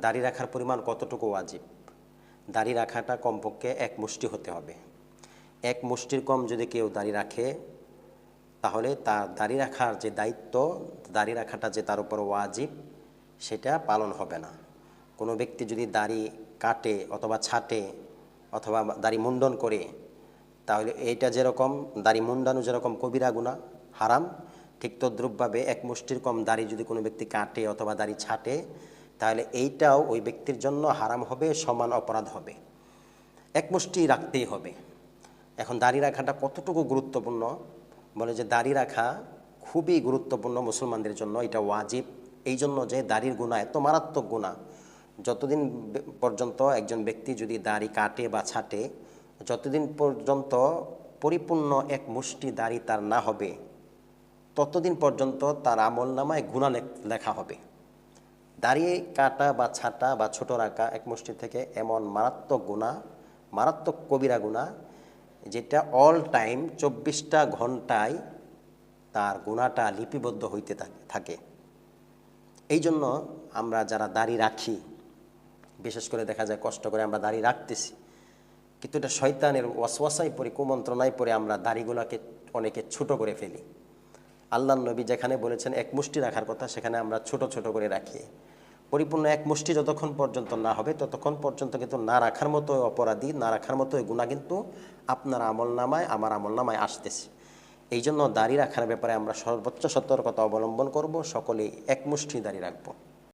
দাড়ি রাখার পরিমাণ কতটুকু ওয়াজিব? দাড়ি রাখাটা কমপক্ষে এক মুষ্টি হতে হবে। এক মুষ্টির কম যদি কেউ দাড়ি রাখে, তাহলে তার দাড়ি রাখার যে দায়িত্ব, দাড়ি রাখাটা যে তার উপর ওয়াজিব, সেটা পালন হবে না। কোনো ব্যক্তি যদি দাড়ি কাটে অথবা ছাটে অথবা দাড়ি মুন্ডন করে, তাহলে এইটা যেরকম, দাড়ি মুন্ডানো যেরকম কবিরা গুণা হারাম, ঠিক তদ্রুপভাবে এক মুষ্টির কম দাড়ি যদি কোনো ব্যক্তি কাটে অথবা দাড়ি ছাটে তাহলে এইটাও ওই ব্যক্তির জন্য হারাম হবে, সমান অপরাধ হবে। এক মুষ্টি রাখতেই হবে। এখন দাড়ি রাখাটা কতটুকু গুরুত্বপূর্ণ? বলে যে দাড়ি রাখা খুবই গুরুত্বপূর্ণ মুসলমানদের জন্য, এটা ওয়াজিব। এই জন্য যে দাড়ির গুণা এত মারাত্মক গুণা, যতদিন পর্যন্ত একজন ব্যক্তি যদি দাড়ি কাটে বা ছাটে, যতদিন পর্যন্ত পরিপূর্ণ এক মুষ্টি দাড়ি তার না হবে, ততদিন পর্যন্ত তার আমল নামায় গুণা লেখা হবে। দাঁড়িয়ে কাটা বা ছাটা বা ছোট রাখা এক মুষ্টি থেকে এমন মারাত্মক গুণা, মারাত্মক কবিরা গুণা, যেটা অল টাইম চব্বিশটা ঘন্টায় তার গুণাটা লিপিবদ্ধ হইতে থাকে- এই জন্য আমরা যারা দাড়ি রাখি, বিশেষ করে দেখা যায় কষ্ট করে আমরা দাড়ি রাখতেছি, কিন্তু এটা শয়তানের ওয়াসওয়াসাই পরে কুমন্ত্রণায় পরে আমরা দাড়িগুলোকে অনেকে ছোট করে ফেলি। আল্লাহ নবী যেখানে বলেছেন, এক মুষ্টি রাখার কথা, সেখানে আমরা ছোট ছোট করে রাখি। পরিপূর্ণ এক মুষ্টি যতক্ষণ পর্যন্ত না হবে, ততক্ষণ পর্যন্ত কিন্তু না রাখার মতো অপরাধী, না রাখার মতো গুণা কিন্তু আপনার আমল নামায় আমার আমল নামায় আসতেছে। এই জন্য দাড়ি রাখার ব্যাপারে আমরা সর্বোচ্চ সতর্কতা অবলম্বন করব, সকলেই এক মুষ্টি দাঁড়িয়ে রাখব।